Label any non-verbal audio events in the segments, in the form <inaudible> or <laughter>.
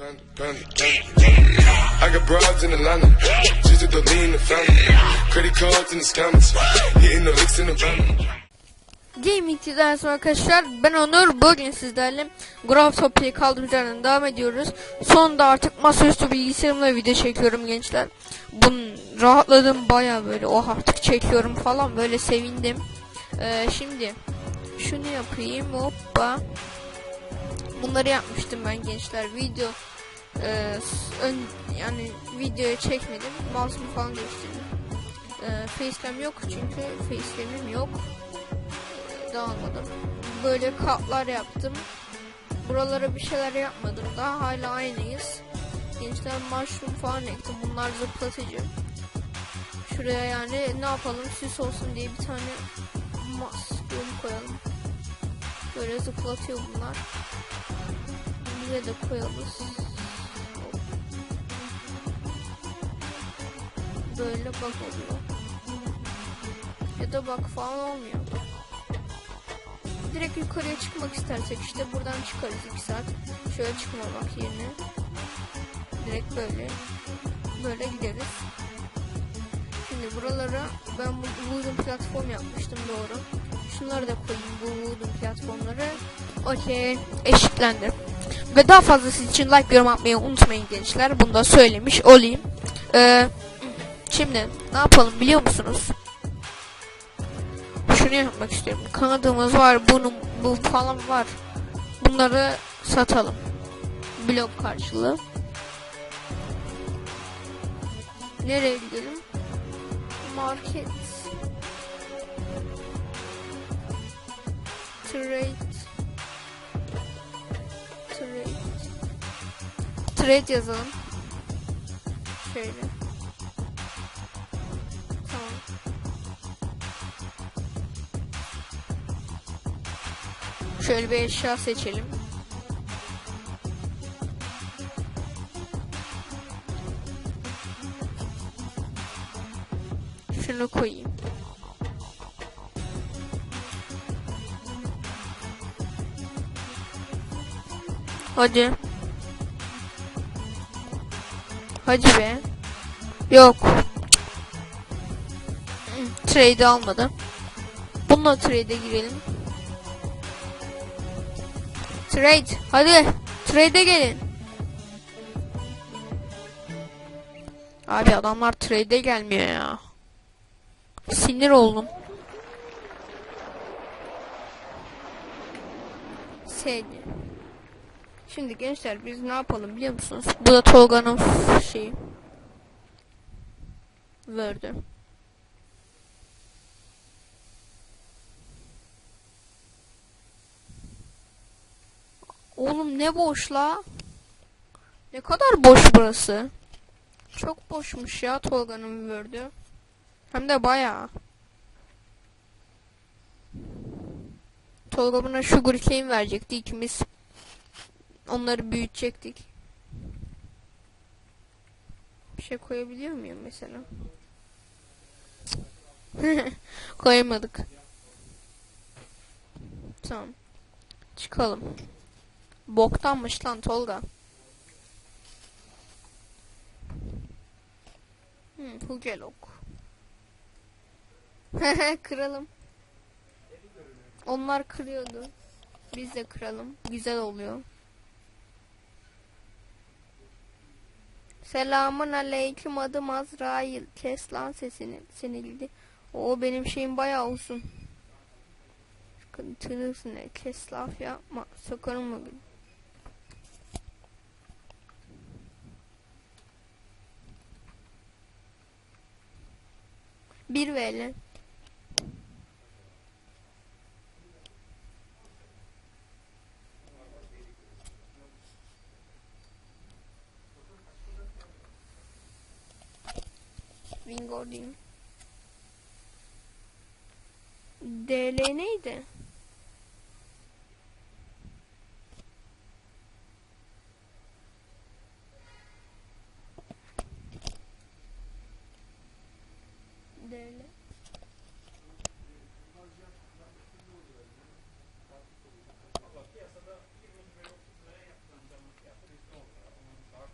I got broads in Atlanta, just at the lean, the family. Credit cards and the scammers, hitting the licks in the van. Gaming sonra arkadaşlar ben Onur bugün sizlerle Graph Topi'yi kaldığımız yerden devam ediyoruz. Sonunda artık masaüstü bilgisayarımla video çekiyorum gençler. Bunun rahatladım baya böyle oh artık çekiyorum falan böyle sevindim. Ee, şimdi şunu yapayım hoppa. Bunları yapmıştım ben gençler video e, ön, yani videoya çekmedim. Mouse'umu falan değiştirdim. Ee, facecam yok çünkü facecam'im yok dağılmadım. Böyle katlar yaptım. Buralara bir şeyler yapmadım daha hala aynıyız. Gençler mushroom falan ektim. Bunlar zıplatıcı. Şuraya yani ne yapalım süs olsun diye bir tane mushroom koyalım. Böyle zıplatıyor bunlar. Bize de koyalız. Böyle bak oluyor. Ya da bak falan olmuyor direkt yukarıya çıkmak istersek işte buradan çıkarız 2 saat. Şöyle çıkma bak yerine. Direkt böyle. Böyle gideriz. Şimdi buralara ben bu Wooden platform yapmıştım doğru. Şunları da koyayım bu Wooden platformları. Okey eşitlendi. Ve daha fazlası için like yorum atmayı unutmayın gençler. Bunu da söylemiş olayım. Ee, şimdi ne yapalım biliyor musunuz? şunu yapmak istiyorum. Kanadımız var, bunun bu falan var. Bunları satalım. Blok karşılığı. Nereye gidelim? Market. Trade. Trade yazalım. Şöyle. Tamam. Şöyle bir eşya seçelim. Şunu koyayım. Hadi. Hadi be. Yok. Trade almadı. Bununla trade'e girelim. Trade. Hadi. Trade'e gelin. Abi adamlar trade'e gelmiyor ya. Sinir oldum. Sevdi. Şimdi gençler biz ne yapalım biliyor musunuz? Bu da Tolga'nın şeyi. Word'ü. Oğlum ne boş la? Ne kadar boş burası. Çok boşmuş ya Tolga'nın Word'ü. Hem de bayağı. Tolga buna sugar cane verecekti ikimiz. Onları büyütecektik. Bir şey koyabiliyor muyum mesela? <laughs> Koyamadık. Tamam. Çıkalım. Boktanmış lan Tolga. Hmm, Hugelok. <laughs> Kıralım. Onlar kırıyordu. Biz de kıralım. Güzel oluyor. Selamun aleyküm adım Azrail. Kes lan sesini. Senildi. O benim şeyim bayağı uzun. Sıkıntınız ne? Kes laf yapma. Sokarım mı? Bir VL. Vingordin. DL neydi? DL.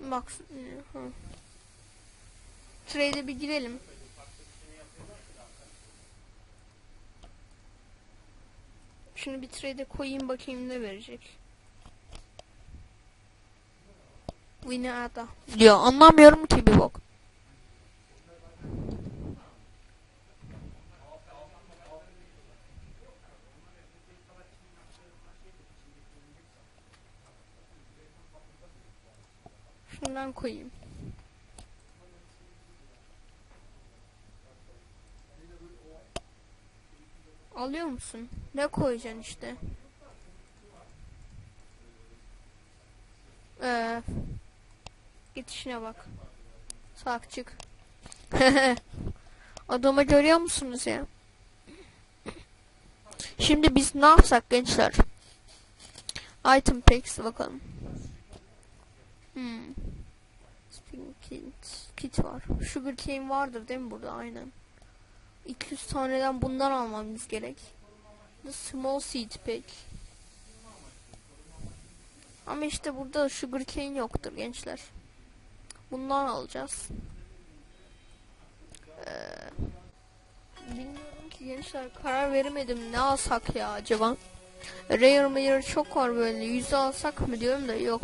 Bak. Hı. Trade'e bir girelim. Şunu bir trade'e koyayım bakayım ne verecek. Winada. Diyor anlamıyorum ki bir bok. Şundan koyayım. Alıyor musun? Ne koyacaksın işte? Ee, git işine bak. Sak çık. <laughs> Adamı görüyor musunuz ya? Şimdi biz ne yapsak gençler? Item packs bakalım. Hmm. Kit, kit var. Sugar cane vardır değil mi burada? Aynen. 200 taneden bundan almamız gerek. The small seed pack. Ama işte burada sugar cane yoktur gençler. Bundan alacağız. Ee, bilmiyorum ki gençler karar veremedim ne alsak ya acaba. Rare Rare çok var böyle yüzü alsak mı diyorum da yok.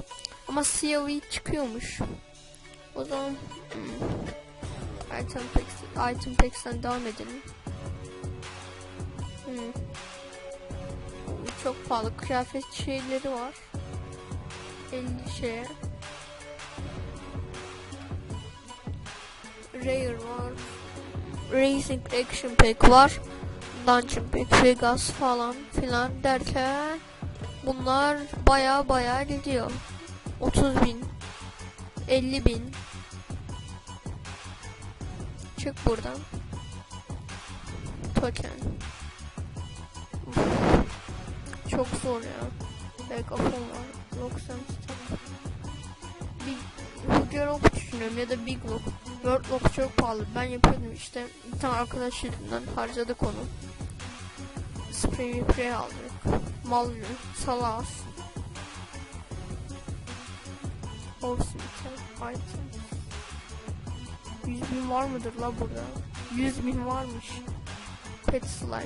Ama COV çıkıyormuş. O zaman hmm. Item Packs, Item Packs'ten devam edelim. Hmm. Çok pahalı kıyafet şeyleri var. 50 şeye. Rare var. Racing Action Pack var. Dungeon Pack, Vegas falan filan derken bunlar baya baya gidiyor. 30 bin 50 bin Çık buradan. Token. Çok zor ya. Megafon var. Roxanne. Big Hugo Rock düşünüyorum ya da Big Lock. World Lock çok pahalı. Ben yapıyordum işte. Bir tane arkadaş yüzünden harcadık onu. Spring Prey aldık. Malvin, Salas. Horsmeter, Item. 100 bin var mıdır la burada? 100 bin varmış. Pet slime.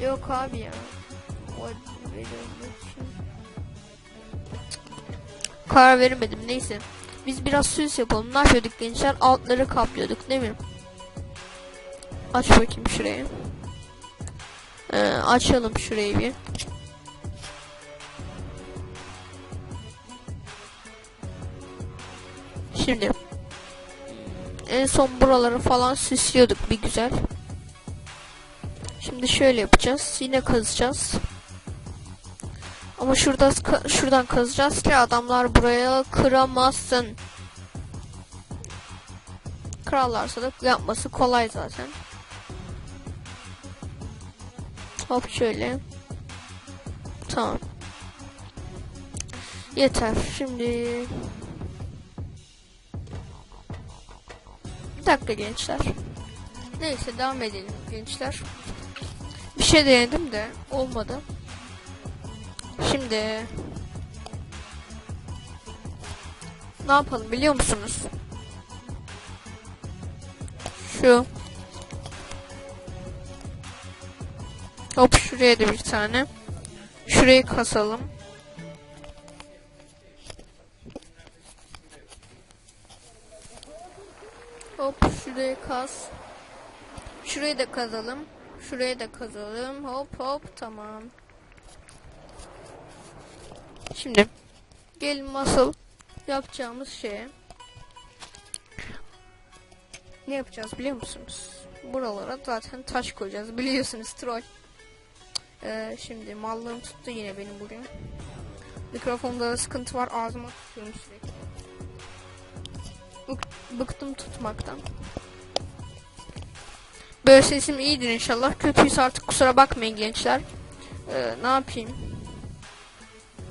Yok abi ya. O. Karar veremedim neyse. Biz biraz süs yapalım. Ne yapıyorduk gençler? Altları kaplıyorduk değil mi? Aç bakayım şurayı. Ee, açalım şurayı bir. Şimdi en son buraları falan süslüyorduk bir güzel. Şimdi şöyle yapacağız. Yine kazacağız. Ama şurada şuradan kazacağız ki adamlar buraya kıramasın. Kırarlarsa da yapması kolay zaten. Hop şöyle. Tamam. Yeter. Şimdi Bir dakika gençler. Neyse devam edelim gençler. Bir şey denedim de olmadı. Şimdi ne yapalım biliyor musunuz? Şu Hop şuraya da bir tane. Şurayı kasalım. Hop şurayı kaz. Şurayı da kazalım. Şurayı da kazalım. Hop hop tamam. Şimdi gelin asıl yapacağımız şeye. Ne yapacağız biliyor musunuz? Buralara zaten taş koyacağız. Biliyorsunuz troll. Ee, şimdi mallığım tuttu yine benim bugün. Mikrofonda sıkıntı var. Ağzıma tutuyorum sürekli. Bık- bıktım tutmaktan. Böyle sesim iyidir inşallah. Kötüyse artık kusura bakmayın gençler. Ee, ne yapayım?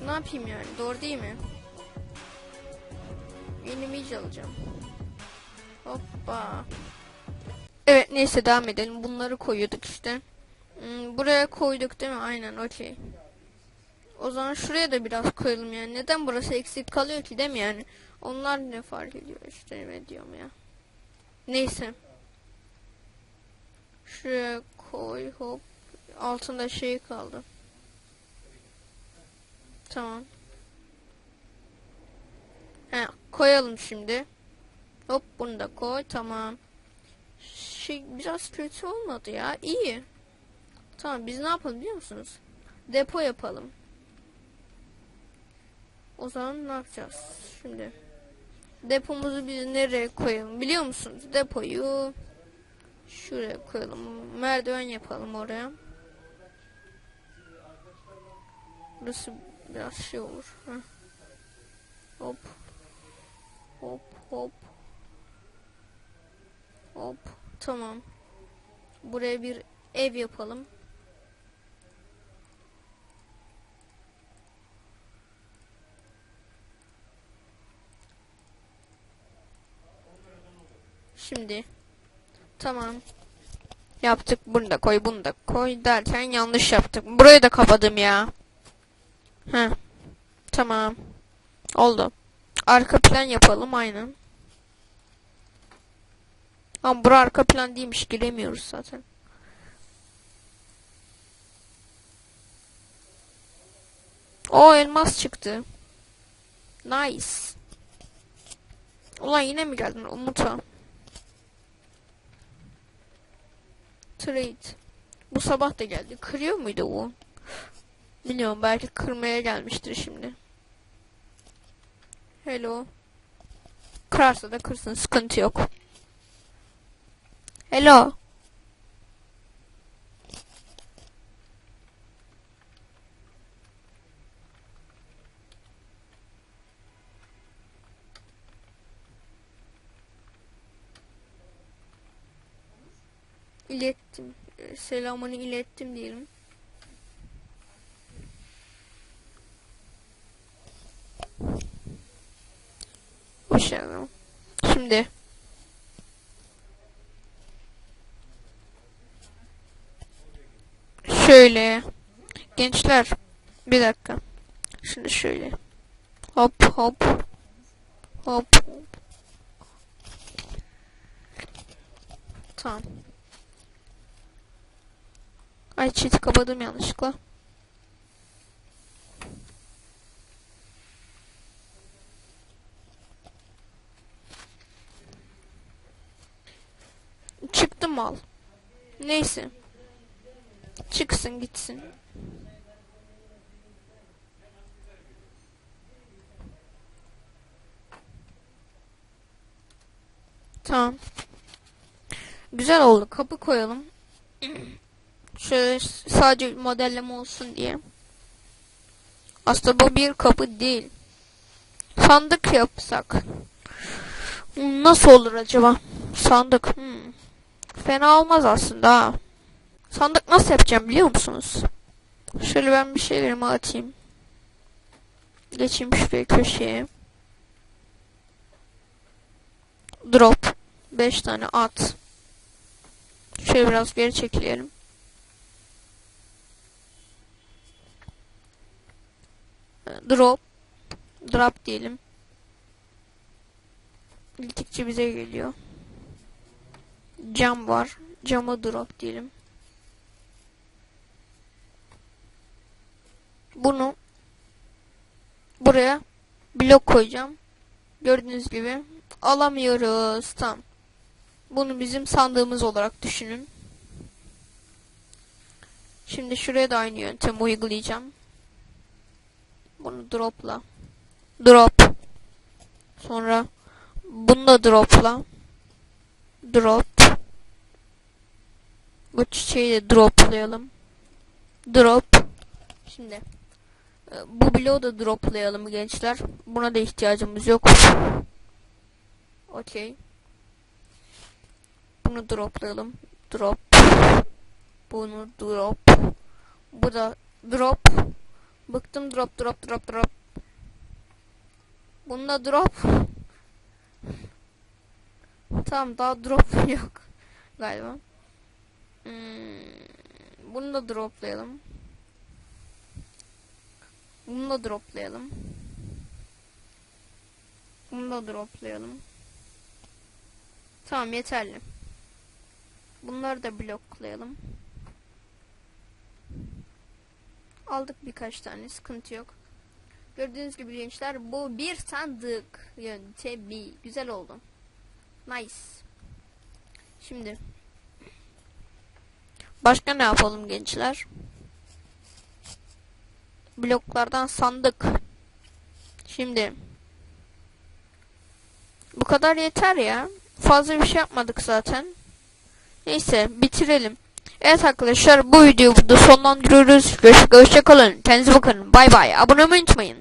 Ne yapayım yani? Doğru değil mi? Yeni alacağım. Hoppa. Evet neyse devam edelim. Bunları koyuyorduk işte. Hmm, buraya koyduk değil mi? Aynen okey. O zaman şuraya da biraz koyalım yani. Neden burası eksik kalıyor ki değil mi yani? Onlar ne fark ediyor işte ne diyorum ya. Neyse. Şuraya koy hop. Altında şey kaldı. Tamam. He, koyalım şimdi. Hop bunu da koy. Tamam. Şey biraz kötü olmadı ya. İyi. Tamam biz ne yapalım biliyor musunuz? Depo yapalım. O zaman ne yapacağız? Şimdi depomuzu biz nereye koyalım biliyor musunuz? Depoyu şuraya koyalım. Merdiven yapalım oraya. Burası biraz şey olur. Heh. Hop. Hop hop. Hop. Tamam. Buraya bir ev yapalım. Şimdi. Tamam. Yaptık. Bunu da koy, bunu da koy derken yanlış yaptık. Burayı da kapadım ya. Heh. Tamam. Oldu. Arka plan yapalım aynen. Ama bura arka plan değilmiş giremiyoruz zaten. O elmas çıktı. Nice. Ulan yine mi geldin Umut'a? Trade. Bu sabah da geldi. Kırıyor muydu o? Bilmiyorum belki kırmaya gelmiştir şimdi. Hello. Kırarsa da kırsın sıkıntı yok. Hello. İlettim. Ee, Selamını ilettim diyelim. Hoş geldin. Şimdi şöyle gençler bir dakika. Şimdi şöyle hop hop hop tamam. Ay çiti kapadım yanlışlıkla. Çıktı mal. Neyse. Çıksın gitsin. Tamam. Güzel oldu. Kapı koyalım. <clears throat> Şöyle sadece modelleme olsun diye. Aslında bu bir kapı değil. Sandık yapsak. Nasıl olur acaba? Sandık. Hmm. Fena olmaz aslında ha. Sandık nasıl yapacağım biliyor musunuz? Şöyle ben bir şeylerimi atayım. Geçeyim şuraya köşeye. Drop. 5 tane at. Şöyle biraz geri çekilelim. Drop. Drop diyelim. Gittikçe bize geliyor. Cam var. Cama drop diyelim. Bunu buraya blok koyacağım. Gördüğünüz gibi alamıyoruz. Tam. Bunu bizim sandığımız olarak düşünün. Şimdi şuraya da aynı yöntemi uygulayacağım. Bunu dropla. Drop. Sonra bunu da dropla. Drop. Bu çiçeği de droplayalım. Drop. Şimdi e, bu bloğu da droplayalım gençler. Buna da ihtiyacımız yok. Okey. Bunu droplayalım. Drop. Bunu drop. Bu da drop. Bıktım drop drop drop drop. Bunu da drop. Tamam daha drop <laughs> yok galiba. Hmm, bunu da droplayalım. Bunu da droplayalım. Bunu da droplayalım. Tamam yeterli. Bunları da bloklayalım. Aldık birkaç tane sıkıntı yok. Gördüğünüz gibi gençler bu bir sandık yöntemi. Güzel oldu. Nice. Şimdi başka ne yapalım gençler? Bloklardan sandık. Şimdi bu kadar yeter ya. Fazla bir şey yapmadık zaten. Neyse bitirelim. Evet arkadaşlar bu videoyu burada sonlandırıyoruz. Görüşürüz. Hoşçakalın. Kendinize bakın. Bay bay. Abone olmayı unutmayın.